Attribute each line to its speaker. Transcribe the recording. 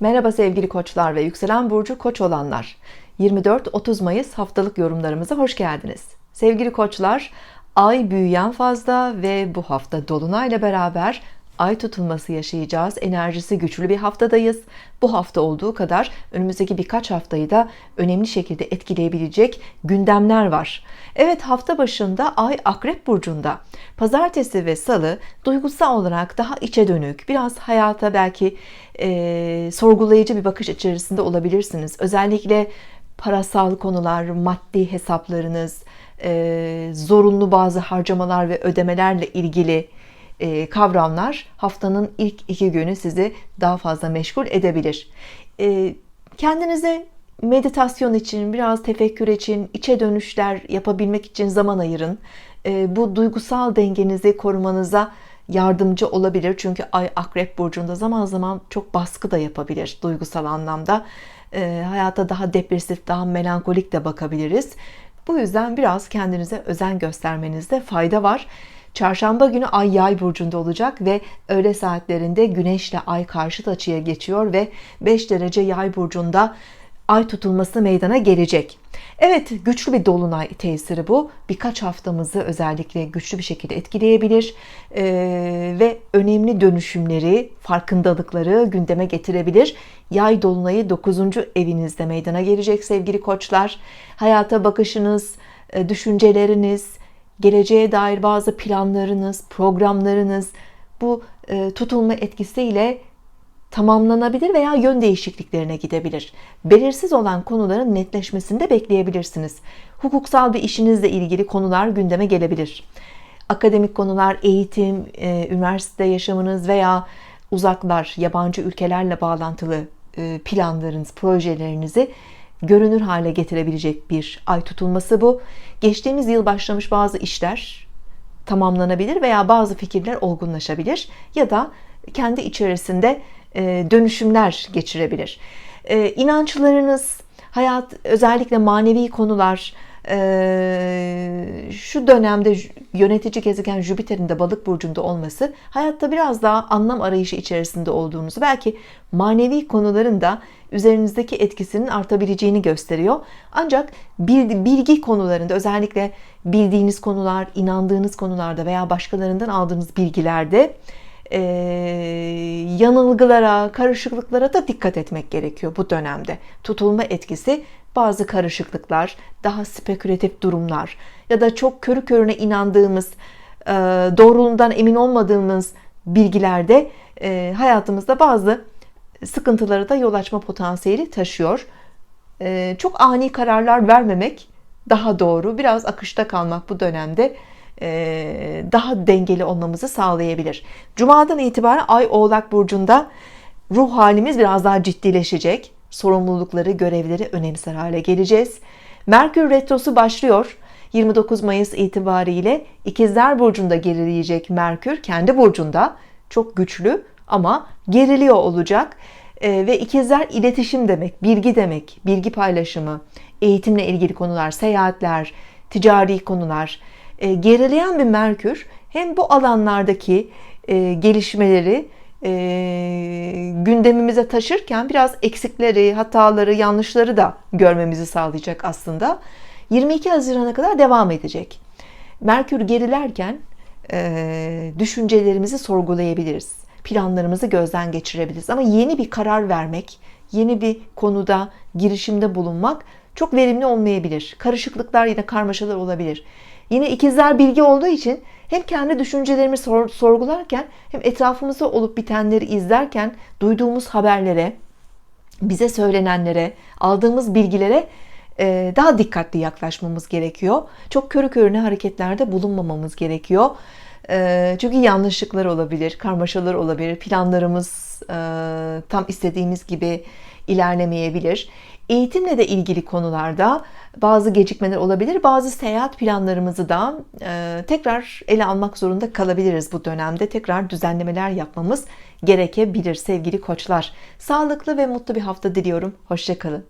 Speaker 1: Merhaba sevgili koçlar ve yükselen burcu koç olanlar. 24-30 Mayıs haftalık yorumlarımıza hoş geldiniz. Sevgili koçlar, ay büyüyen fazla ve bu hafta dolunayla beraber ay tutulması yaşayacağız. Enerjisi güçlü bir haftadayız. Bu hafta olduğu kadar önümüzdeki birkaç haftayı da önemli şekilde etkileyebilecek gündemler var. Evet hafta başında ay akrep burcunda. Pazartesi ve salı duygusal olarak daha içe dönük, biraz hayata belki e, sorgulayıcı bir bakış içerisinde olabilirsiniz. Özellikle parasal konular, maddi hesaplarınız, e, zorunlu bazı harcamalar ve ödemelerle ilgili e, kavramlar haftanın ilk iki günü sizi daha fazla meşgul edebilir. E, kendinize meditasyon için, biraz tefekkür için, içe dönüşler yapabilmek için zaman ayırın. E, bu duygusal dengenizi korumanıza yardımcı olabilir. Çünkü Ay Akrep Burcu'nda zaman zaman çok baskı da yapabilir duygusal anlamda. Hayata daha depresif, daha melankolik de bakabiliriz. Bu yüzden biraz kendinize özen göstermenizde fayda var. Çarşamba günü Ay Yay burcunda olacak ve öğle saatlerinde Güneşle Ay karşıt açıya geçiyor ve 5 derece Yay burcunda ay tutulması meydana gelecek. Evet güçlü bir dolunay tesiri bu. Birkaç haftamızı özellikle güçlü bir şekilde etkileyebilir ee, ve önemli dönüşümleri, farkındalıkları gündeme getirebilir. Yay dolunayı 9. evinizde meydana gelecek sevgili koçlar. Hayata bakışınız, düşünceleriniz, geleceğe dair bazı planlarınız, programlarınız bu e, tutulma etkisiyle tamamlanabilir veya yön değişikliklerine gidebilir. Belirsiz olan konuların netleşmesini de bekleyebilirsiniz. Hukuksal bir işinizle ilgili konular gündeme gelebilir. Akademik konular, eğitim, e, üniversite yaşamınız veya uzaklar, yabancı ülkelerle bağlantılı e, planlarınız, projelerinizi görünür hale getirebilecek bir ay tutulması bu. Geçtiğimiz yıl başlamış bazı işler tamamlanabilir veya bazı fikirler olgunlaşabilir ya da kendi içerisinde e, dönüşümler geçirebilir. E, inançlarınız, hayat özellikle manevi konular e, şu dönemde yönetici gezegen Jüpiter'in de balık burcunda olması hayatta biraz daha anlam arayışı içerisinde olduğunuzu belki manevi konuların da üzerinizdeki etkisinin artabileceğini gösteriyor. Ancak bilgi konularında özellikle bildiğiniz konular, inandığınız konularda veya başkalarından aldığınız bilgilerde e, yanılgılara, karışıklıklara da dikkat etmek gerekiyor bu dönemde. Tutulma etkisi bazı karışıklıklar, daha spekülatif durumlar ya da çok körü körüne inandığımız, e, doğruluğundan emin olmadığımız bilgilerde e, hayatımızda bazı sıkıntılara da yol açma potansiyeli taşıyor. E, çok ani kararlar vermemek daha doğru. Biraz akışta kalmak bu dönemde daha dengeli olmamızı sağlayabilir. Cuma'dan itibaren Ay Oğlak Burcu'nda ruh halimiz biraz daha ciddileşecek. Sorumlulukları, görevleri önemser hale geleceğiz. Merkür Retrosu başlıyor. 29 Mayıs itibariyle İkizler Burcu'nda gerileyecek Merkür kendi burcunda çok güçlü ama geriliyor olacak. E, ve ikizler iletişim demek, bilgi demek, bilgi paylaşımı, eğitimle ilgili konular, seyahatler, ticari konular, e, gerileyen bir Merkür hem bu alanlardaki e, gelişmeleri e, gündemimize taşırken biraz eksikleri, hataları, yanlışları da görmemizi sağlayacak aslında. 22 Haziran'a kadar devam edecek. Merkür gerilerken e, düşüncelerimizi sorgulayabiliriz. Planlarımızı gözden geçirebiliriz. Ama yeni bir karar vermek, yeni bir konuda girişimde bulunmak çok verimli olmayabilir. Karışıklıklar yine karmaşalar olabilir. Yine ikizler bilgi olduğu için hem kendi düşüncelerimi sor, sorgularken hem etrafımızda olup bitenleri izlerken duyduğumuz haberlere, bize söylenenlere, aldığımız bilgilere e, daha dikkatli yaklaşmamız gerekiyor. Çok körü körüne hareketlerde bulunmamamız gerekiyor. E, çünkü yanlışlıklar olabilir, karmaşalar olabilir, planlarımız e, tam istediğimiz gibi ilerlemeyebilir. Eğitimle de ilgili konularda bazı gecikmeler olabilir. Bazı seyahat planlarımızı da e, tekrar ele almak zorunda kalabiliriz bu dönemde. Tekrar düzenlemeler yapmamız gerekebilir sevgili koçlar. Sağlıklı ve mutlu bir hafta diliyorum. Hoşçakalın.